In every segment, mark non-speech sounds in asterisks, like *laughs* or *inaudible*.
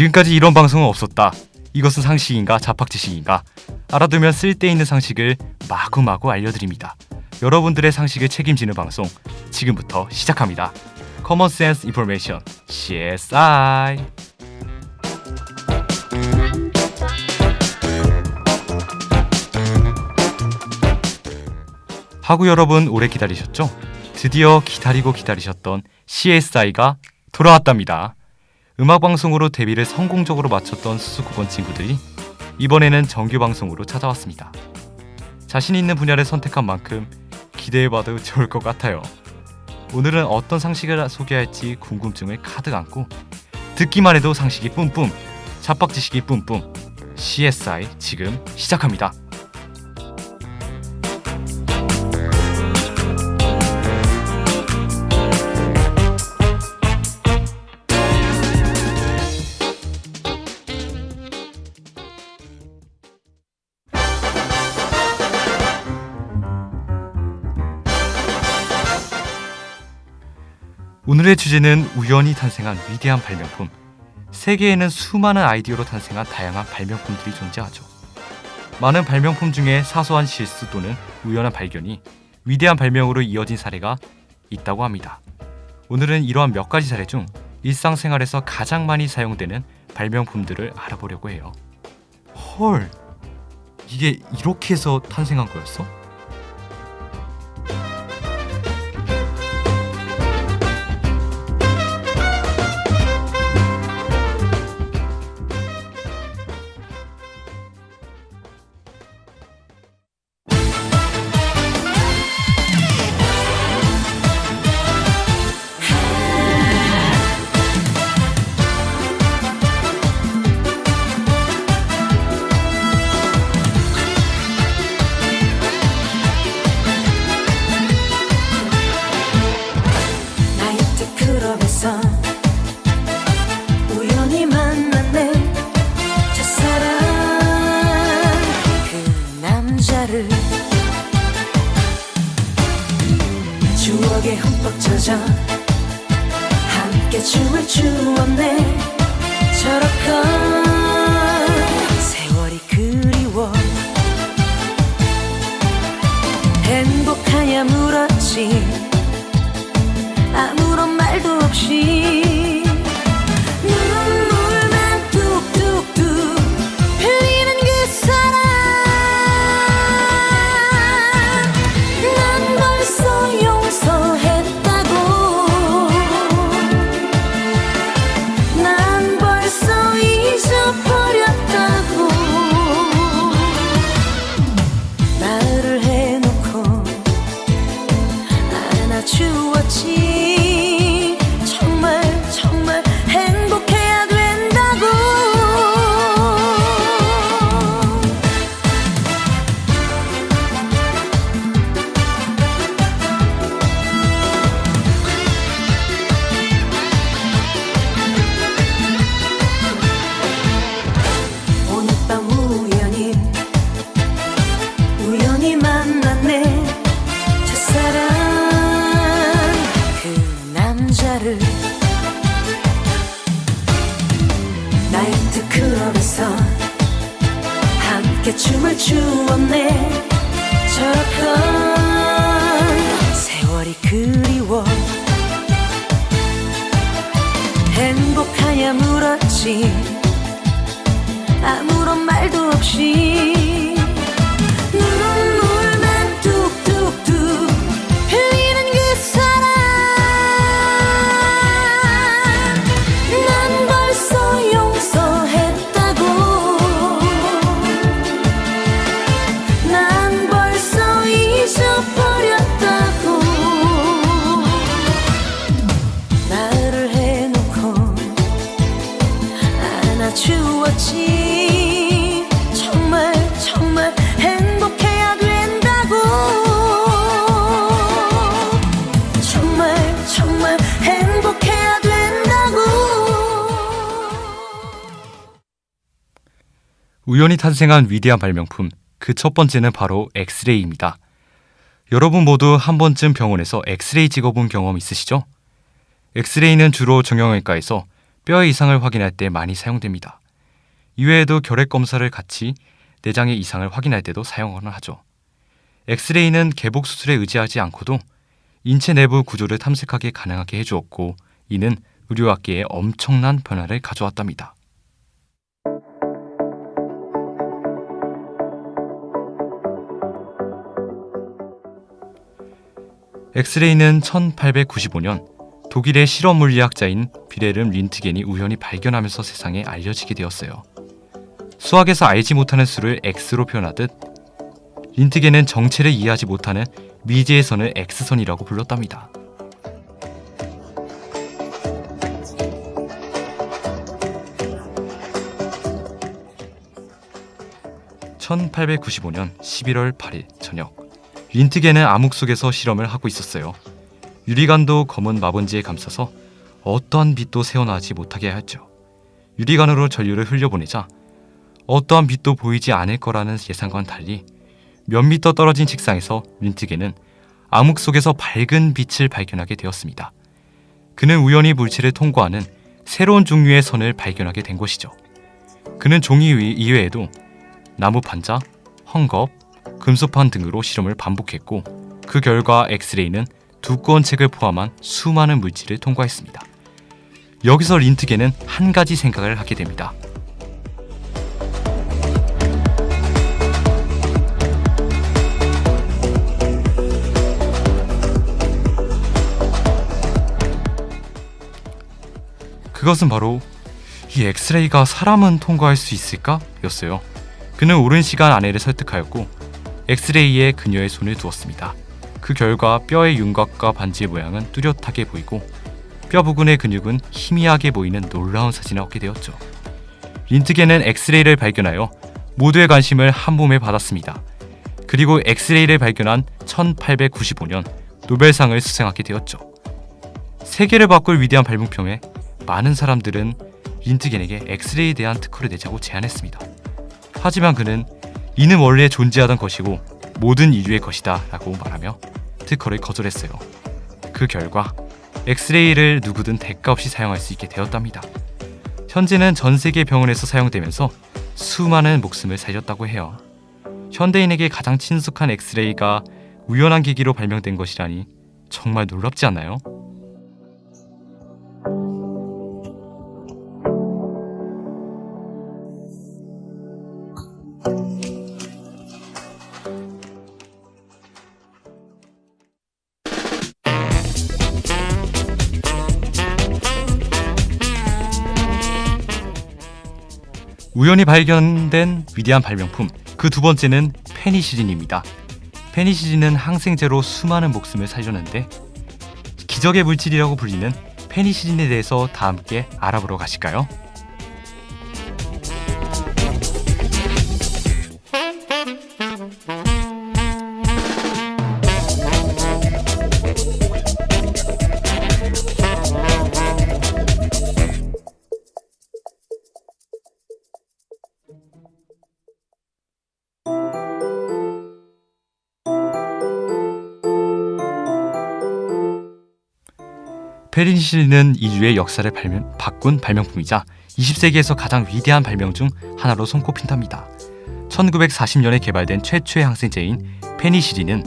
지금까지 이런 방송은 없었다. 이것은 상식인가 자팍지식인가? 알아두면 쓸데있는 상식을 마구마구 알려드립니다. 여러분들의 상식을 책임지는 방송 지금부터 시작합니다. Common Sense Information CSI. 하구 여러분 오래 기다리셨죠? 드디어 기다리고 기다리셨던 CSI가 돌아왔답니다. 음악 방송으로 데뷔를 성공적으로 마쳤던 수수국원 친구들이 이번에는 정규 방송으로 찾아왔습니다. 자신 있는 분야를 선택한 만큼 기대해봐도 좋을 것 같아요. 오늘은 어떤 상식을 소개할지 궁금증을 가득 안고 듣기만 해도 상식이 뿜뿜, 잡박 지식이 뿜뿜. CSI 지금 시작합니다. 오늘의 주제는 우연히 탄생한 위대한 발명품. 세계에는 수많은 아이디어로 탄생한 다양한 발명품들이 존재하죠. 많은 발명품 중에 사소한 실수 또는 우연한 발견이 위대한 발명으로 이어진 사례가 있다고 합니다. 오늘은 이러한 몇 가지 사례 중 일상생활에서 가장 많이 사용되는 발명품들을 알아보려고 해요. 헐, 이게 이렇게 해서 탄생한 거였어? 말 우연히 탄생한 위대한 발명품 그 첫 번째는 바로 엑스레이입니다. 여러분 모두 한 번쯤 병원에서 엑스레이 찍어본 경험 있으시죠? 엑스레이는 주로 정형외과에서 뼈의 이상을 확인할 때 많이 사용됩니다. 이외에도 결핵 검사를 같이 내장의 이상을 확인할 때도 사용을 하죠. 엑스레이는 개복 수술에 의지하지 않고도 인체 내부 구조를 탐색하게 가능하게 해주었고 이는 의료학계에 엄청난 변화를 가져왔답니다. 엑스레이는 1895년 독일의 실험 물리학자인 비레름 린트겐이 우연히 발견하면서 세상에 알려지게 되었어요. 수학에서 알지 못하는 수를 x로 표현하듯 린트겐은 정체를 이해하지 못하는 미지의 선을 x선이라고 불렀답니다. (1895년 11월 8일) 저녁 린트겐은 암흑 속에서 실험을 하고 있었어요. 유리관도 검은 마본지에 감싸서 어떠한 빛도 새어나지 못하게 하였죠. 유리관으로 전류를 흘려보내자 어떠한 빛도 보이지 않을 거라는 예상과는 달리 몇 미터 떨어진 책상에서 린트겐은 암흑 속에서 밝은 빛을 발견하게 되었습니다. 그는 우연히 물체를 통과하는 새로운 종류의 선을 발견하게 된 것이죠. 그는 종이 위- 이외에도 나무 판자, 헝겊, 금속판 등으로 실험을 반복했고 그 결과 엑스레이는 두꺼운 책을 포함한 수많은 물질을 통과했습니다. 여기서 린트겐은 한 가지 생각을 하게 됩니다. 그것은 바로 이 엑스레이가 사람은 통과할 수 있을까? 였어요. 그는 오랜 시간 아내를 설득하였고 엑스레이에 그녀의 손을 두었습니다. 그 결과 뼈의 윤곽과 반지의 모양은 뚜렷하게 보이고 뼈 부근의 근육은 희미하게 보이는 놀라운 사진을 얻게 되었죠. 린트겐은 엑스레이를 발견하여 모두의 관심을 한 몸에 받았습니다. 그리고 엑스레이를 발견한 1895년 노벨상을 수상하게 되었죠. 세계를 바꿀 위대한 발명품에 많은 사람들은 린트겐에게 엑스레이에 대한 특허를 내자고 제안했습니다. 하지만 그는 이는 원래 존재하던 것이고 모든 인류의 것이다 라고 말하며 특허를 거절했어요. 그 결과 엑스레이를 누구든 대가 없이 사용할 수 있게 되었답니다. 현재는 전 세계 병원에서 사용되면서 수많은 목숨을 살렸다고 해요. 현대인에게 가장 친숙한 엑스레이가 우연한 계기로 발명된 것이라니 정말 놀랍지 않나요? 우연히 발견된 위대한 발명품 그 두 번째는 페니실린입니다. 페니실린은 항생제로 수많은 목숨을 살렸는데 기적의 물질이라고 불리는 페니실린에 대해서 다 함께 알아보러 가실까요? 페니실린은 인류의 역사를 발명, 바꾼 발명품이자 20세기에서 가장 위대한 발명 중 하나로 손꼽힌답니다. 1940년에 개발된 최초의 항생제인 페니실린은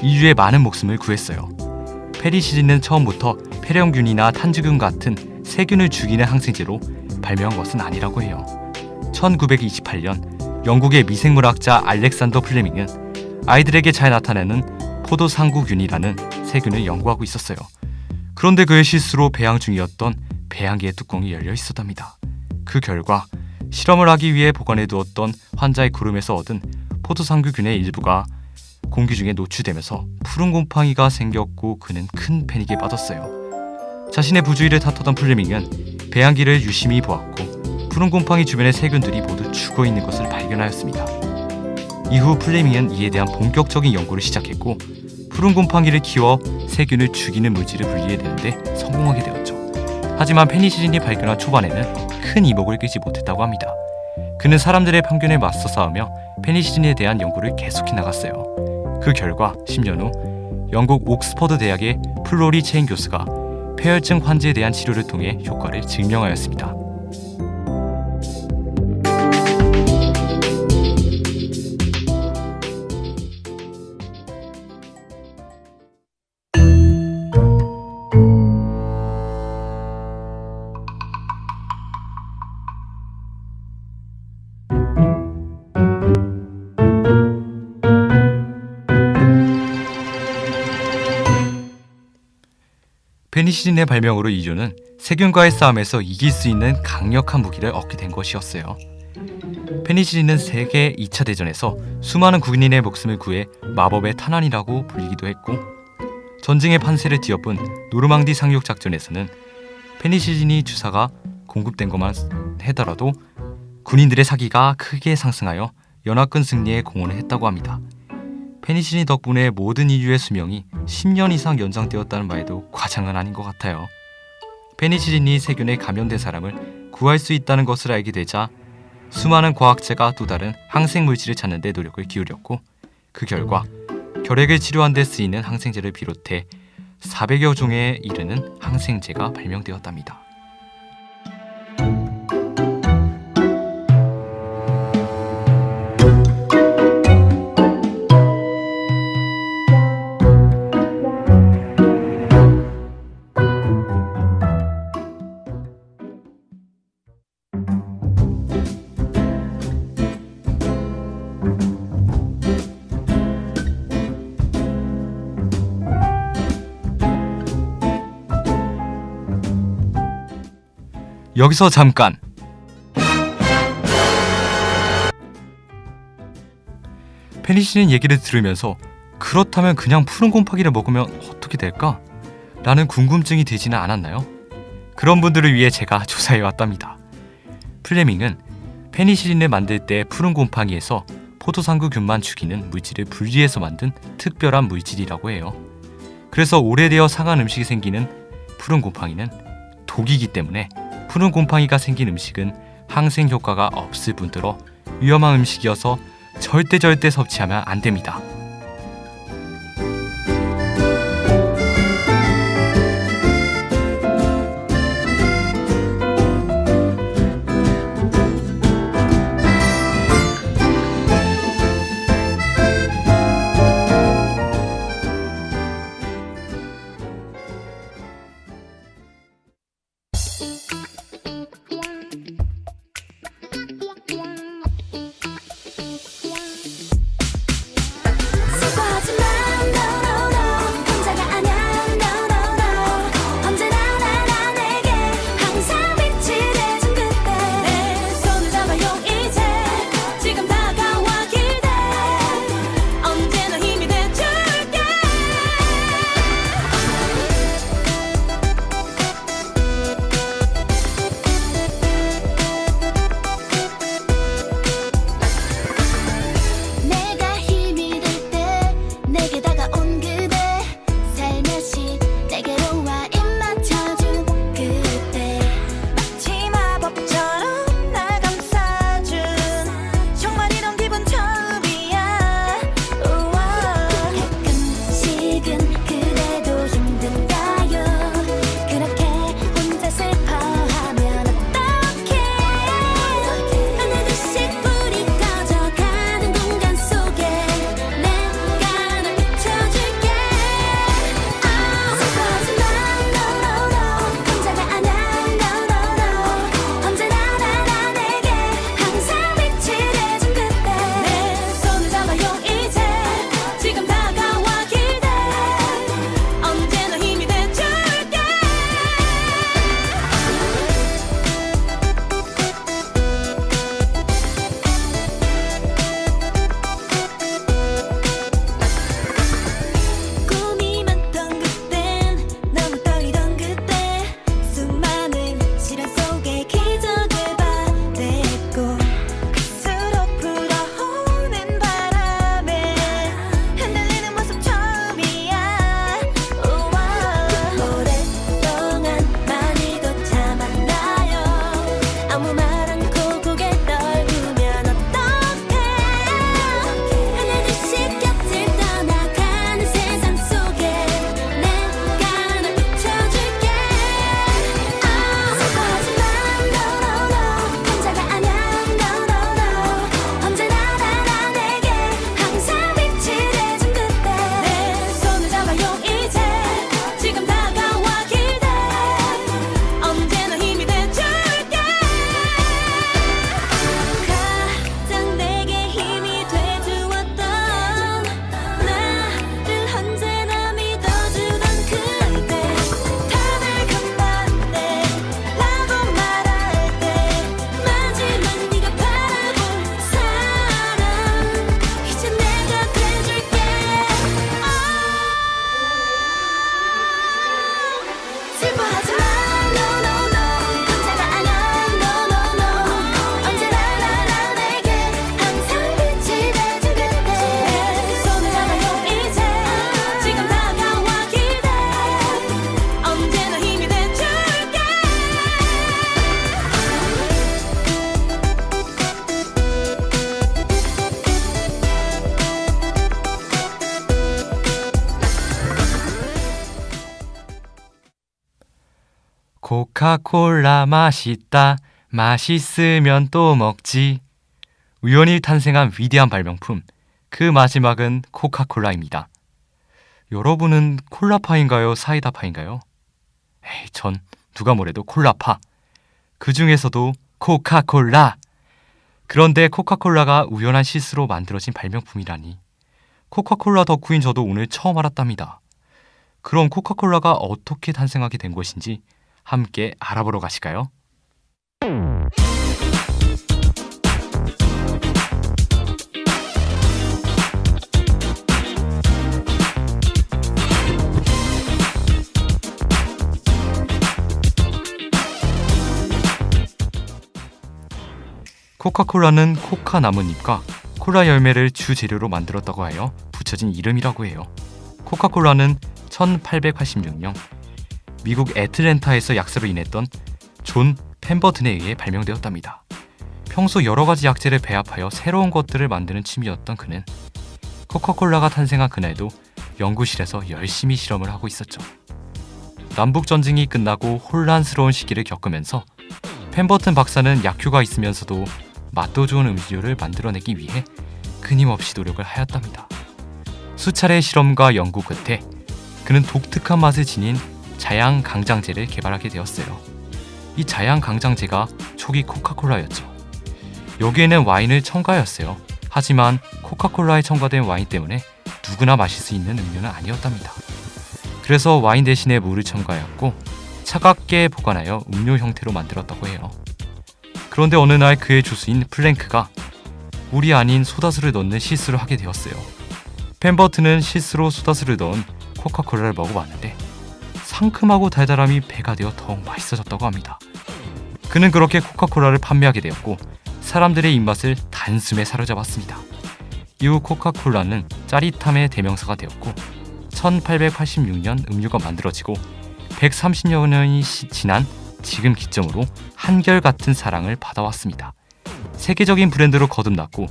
인류의 많은 목숨을 구했어요. 페니실린은 처음부터 폐렴균이나 탄주균 같은 세균을 죽이는 항생제로 발명한 것은 아니라고 해요. 1928년 영국의 미생물학자 알렉산더 플레밍은 아이들에게 잘 나타나는 포도상구균이라는 세균을 연구하고 있었어요. 그런데 그의 실수로 배양 중이었던 배양기의 뚜껑이 열려 있었답니다. 그 결과 실험을 하기 위해 보관해 두었던 환자의 구름에서 얻은 포도상구균의 일부가 공기 중에 노출되면서 푸른 곰팡이가 생겼고 그는 큰 패닉에 빠졌어요. 자신의 부주의를 탓하던 플레밍은 배양기를 유심히 보았고 푸른 곰팡이 주변의 세균들이 모두 죽어 있는 것을 발견하였습니다. 이후 플레밍은 이에 대한 본격적인 연구를 시작했고 푸른 곰팡이를 키워 세균을 죽이는 물질을 분리해내는데 성공하게 되었죠. 하지만 페니실린이 발견한 초반에는 큰 이목을 끌지 못했다고 합니다. 그는 사람들의 편견에 맞서 싸우며 페니실린에 대한 연구를 계속해 나갔어요. 그 결과 10년 후 영국 옥스퍼드 대학의 플로리 체인 교수가 폐혈증 환자에 대한 치료를 통해 효과를 증명하였습니다. 페니실린의 발명으로 인류는 세균과의 싸움에서 이길 수 있는 강력한 무기를 얻게 된 것이었어요. 페니실린은 세계 2차 대전에서 수많은 국민의 목숨을 구해 마법의 탄환이라고 불리기도 했고 전쟁의 판세를 뒤엎은 노르망디 상륙 작전에서는 페니실린이 주사가 공급된 것만 해더라도 군인들의 사기가 크게 상승하여 연합군 승리에 공헌을 했다고 합니다. 페니실린 덕분에 모든 인류의 수명이 10년 이상 연장되었다는 말에도 과장은 아닌 것 같아요. 페니실린이 세균에 감염된 사람을 구할 수 있다는 것을 알게 되자 수많은 과학자가 또 다른 항생 물질을 찾는 데 노력을 기울였고 그 결과 결핵을 치료한 데 쓰이는 항생제를 비롯해 400여 종에 이르는 항생제가 발명되었답니다. 여기서 잠깐 페니실린 얘기를 들으면서 그렇다면 그냥 푸른 곰팡이를 먹으면 어떻게 될까? 라는 궁금증이 들지는 않았나요? 그런 분들을 위해 제가 *laughs* 조사해 왔답니다. 플레밍은 페니실린을 만들 때 푸른 곰팡이에서 포도상구균만 죽이는 물질을 분리해서 만든 특별한 물질이라고 해요. 그래서 오래되어 상한 음식이 생기는 푸른 곰팡이는 독이기 때문에 푸른 곰팡이가 생긴 음식은 항생 효과가 없을 뿐더러 위험한 음식이어서 절대 절대 섭취하면 안 됩니다. 코카콜라 맛있다. 맛있으면 또 먹지. 우연히 탄생한 위대한 발명품. 그 마지막은 코카콜라입니다. 여러분은 콜라파인가요? 사이다파인가요? 에이, 전 누가 뭐래도 콜라파. 그 중에서도 코카콜라. 그런데 코카콜라가 우연한 실수로 만들어진 발명품이라니. 코카콜라 덕후인 저도 오늘 처음 알았답니다. 그럼 코카콜라가 어떻게 탄생하게 된 것인지 함께 알아보러 가실까요? 코카콜라는 코카 나뭇잎과 콜라 열매를 주 재료로 만들었다고 하여 붙여진 이름이라고 해요. 코카콜라는 1886년 미국 애틀랜타에서 약세로 인했던 존 펜버튼에 의해 발명되었답니다. 평소 여러 가지 약재를 배합하여 새로운 것들을 만드는 취미였던 그는 코카콜라가 탄생한 그날도 연구실에서 열심히 실험을 하고 있었죠. 남북 전쟁이 끝나고 혼란스러운 시기를 겪으면서 펜버튼 박사는 약효가 있으면서도 맛도 좋은 음료를 만들어내기 위해 끊임없이 노력을 하였답니다. 수차례 실험과 연구 끝에 그는 독특한 맛을 지닌 자양 강장제를 개발하게 되었어요. 이 자양 강장제가 초기 코카콜라였죠. 여기에는 와인을 첨가하였어요. 하지만 코카콜라에 첨가된 와인 때문에 누구나 마실 수 있는 음료는 아니었답니다. 그래서 와인 대신에 물을 첨가하였고 차갑게 보관하여 음료 형태로 만들었다고 해요. 그런데 어느 날 그의 주수인 플랭크가 물이 아닌 소다수를 넣는 실수를 하게 되었어요. 펜버트는 실수로 소다수를 넣은 코카콜라를 먹어봤는데 상큼하고 달달함이 배가 되어 더욱 맛있어졌다고 합니다. 그는 그렇게 코카콜라를 판매하게 되었고 사람들의 입맛을 단숨에 사로잡았습니다. 이후 코카콜라는 짜릿함의 대명사가 되었고 1886년 음료가 만들어지고 130여 년이 시- 지난 지금 기점으로 한결같은 사랑을 받아왔습니다. 세계적인 브랜드로 거듭났고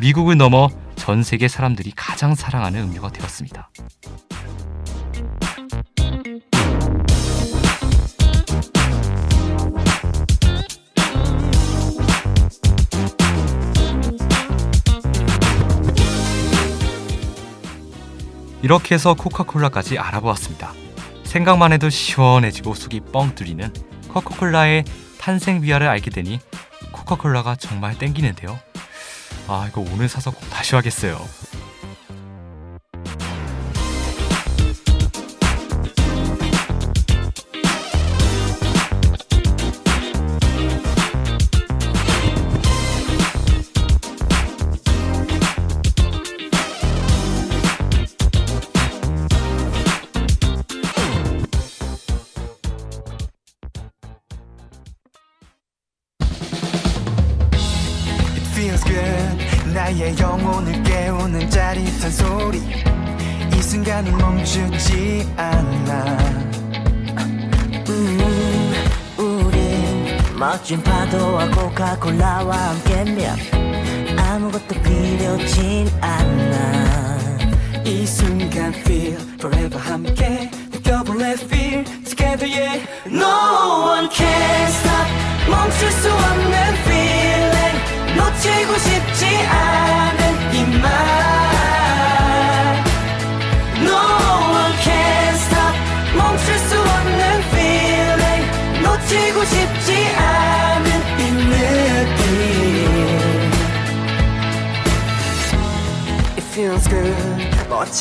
미국을 넘어 전 세계 사람들이 가장 사랑하는 음료가 되었습니다. 이렇게 해서 코카콜라까지 알아보았습니다. 생각만 해도 시원해지고 속이 뻥 뚫리는 코카콜라의 탄생 비하를 알게 되니 코카콜라가 정말 땡기는데요. 아 이거 오늘 사서 꼭 다시 하겠어요. 필요진 않아 이 순간 feel forever 함께 느껴볼래 feel together yeah No one can stop 멈출 수 없는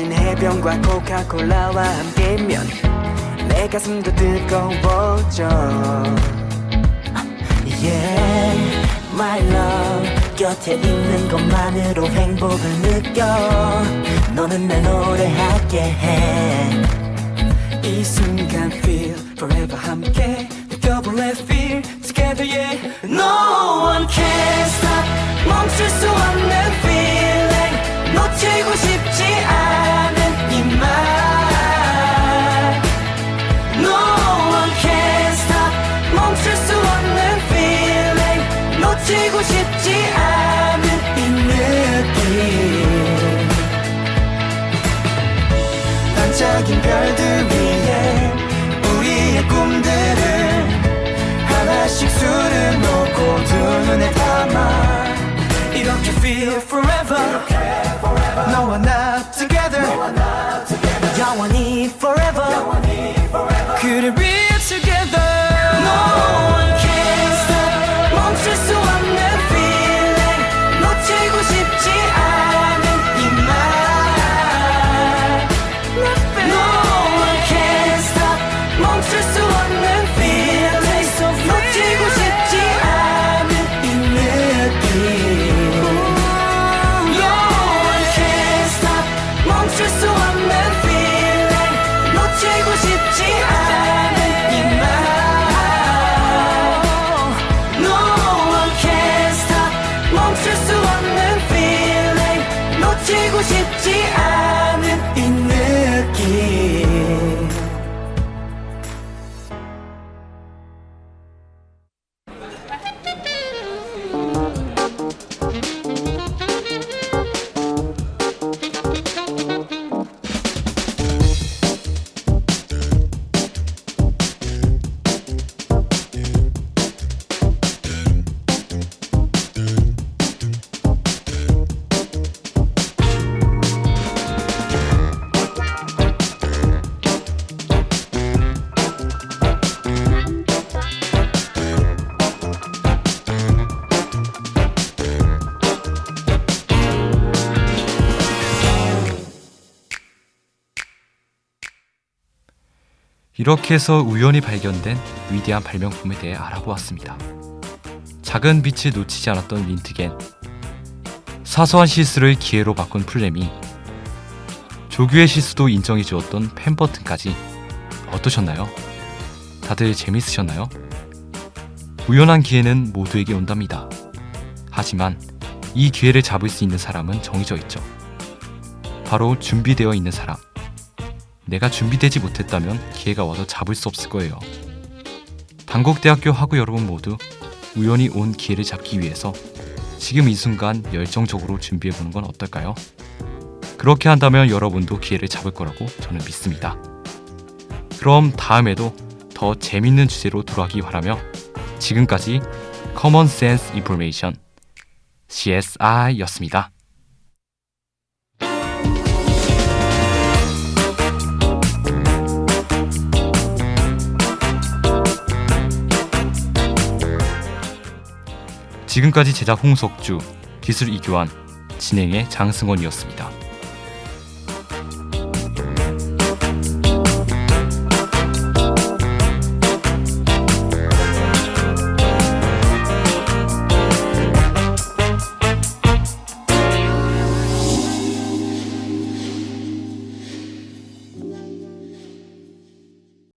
멋진 해변과 코카콜라와 함께면 내 가슴도 뜨거워져. Yeah, my love 곁에 있는 것만으로 행복을 느껴. 너는 날 노래하게 해. 이 순간 feel forever 함께 느껴볼래? Feel together yeah. No one can stop. 멈출 수 나 이렇게 해서 우연히 발견된 위대한 발명품에 대해 알아보았습니다. 작은 빛을 놓치지 않았던 린트겐, 사소한 실수를 기회로 바꾼 플레미, 조규의 실수도 인정해 주었던 펜 버튼까지 어떠셨나요? 다들 재밌으셨나요? 우연한 기회는 모두에게 온답니다. 하지만 이 기회를 잡을 수 있는 사람은 정해져 있죠. 바로 준비되어 있는 사람. 내가 준비되지 못했다면 기회가 와도 잡을 수 없을 거예요. 단국대학교 학우 여러분 모두 우연히 온 기회를 잡기 위해서 지금 이 순간 열정적으로 준비해 보는 건 어떨까요? 그렇게 한다면 여러분도 기회를 잡을 거라고 저는 믿습니다. 그럼 다음에도 더 재밌는 주제로 돌아가기 바라며 지금까지 Common Sense Information CSI였습니다. 지금까지 제작 홍석주, 기술 이교환, 진행의 장승원이었습니다.